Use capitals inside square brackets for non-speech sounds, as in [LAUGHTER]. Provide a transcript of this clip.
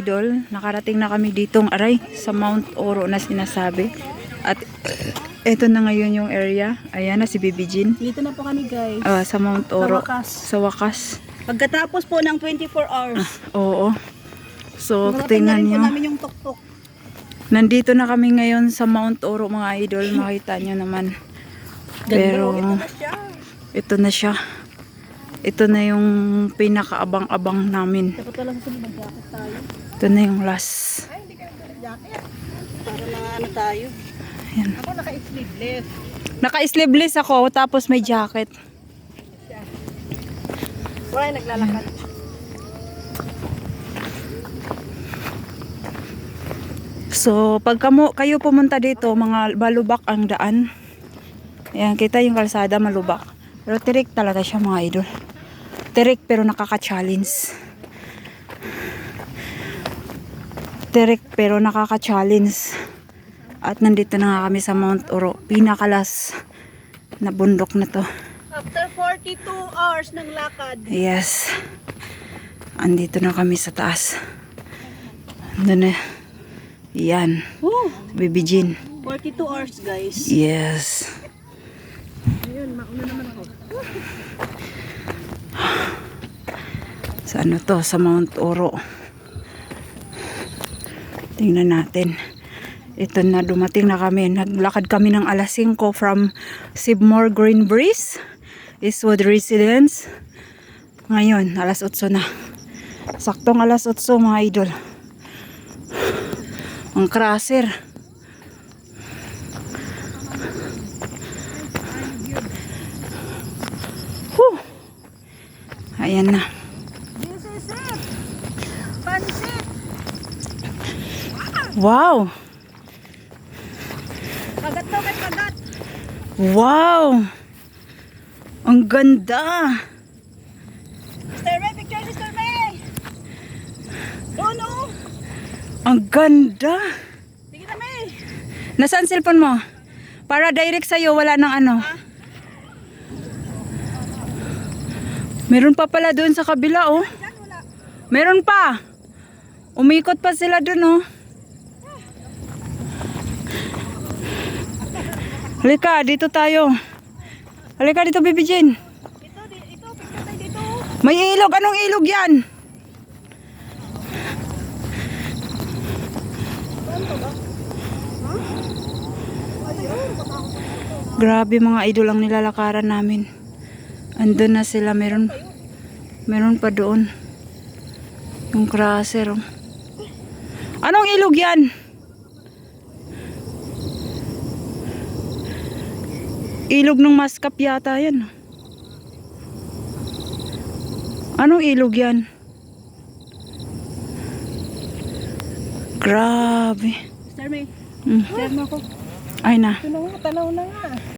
Idol, nakarating na kami ditong aray sa Mount Oro na sinasabi. At eto na ngayon yung area. Ayan na si Bibi Jean. Dito na po kami guys. Ah, sa Mount Oro. wakas. Sa wakas. Pagkatapos po ng 24 hours. Oo. So, Narating na tingnan po nyo. namin yung tuktok. Nandito na kami ngayon sa Mount Oro mga idol. [LAUGHS] Makita nyo naman. Pero, Ito na siya. ito na siya. Ito na yung pinakaabang-abang namin. Dapat wala sa tayo. Ito na yung last. Ay, hindi ka jacket. Para na ano tayo. Ayan. Ako naka-sleeveless. Naka-sleeveless ako tapos may jacket. Wala yung naglalakad. So, pag kamo, kayo pumunta dito, mga balubak ang daan. Ayan, kita yung kalsada, malubak. Pero tirik talaga siya mga idol. Tirik pero nakaka-challenge. Tirik pero nakaka-challenge. At nandito na nga kami sa Mount Oro. Pinakalas na bundok na to. After 42 hours ng lakad. Yes. Andito na kami sa taas. Andun na. Yan. Woo! Baby Jean. 42 hours guys. Yes. Ayun, mauna naman ako. Sa ano to? Sa Mount Oro. Tingnan natin. Ito na, dumating na kami. Naglakad kami ng alas 5 from Sibmore Green Breeze, Eastwood Residence. Ngayon, alas 8 na. Saktong alas 8 mga idol. Ang crasher. Whew. Ayan na. Wow! Kagat daw kay kagat! Wow! Ang ganda! Mr. May, picture Mr. May! Oh! Ang ganda! Sige na May! Nasaan cellphone mo? Para direct sa'yo, wala nang ano. Meron pa pala doon sa kabila, oh. Meron pa. Umikot pa sila doon, oh. Halika, dito tayo. Halika dito, Bibi Jean. Ito, ito, tayo dito. May ilog. Anong ilog yan? Grabe mga idol ang nilalakaran namin. Andun na sila. Meron, meron pa doon. Yung crosser. oh. Anong ilog yan? Ilog ng maskap yata yan. Anong ilog yan? Grabe. Mr. May, Mm. mo ako. Ay na. Tanaw na nga.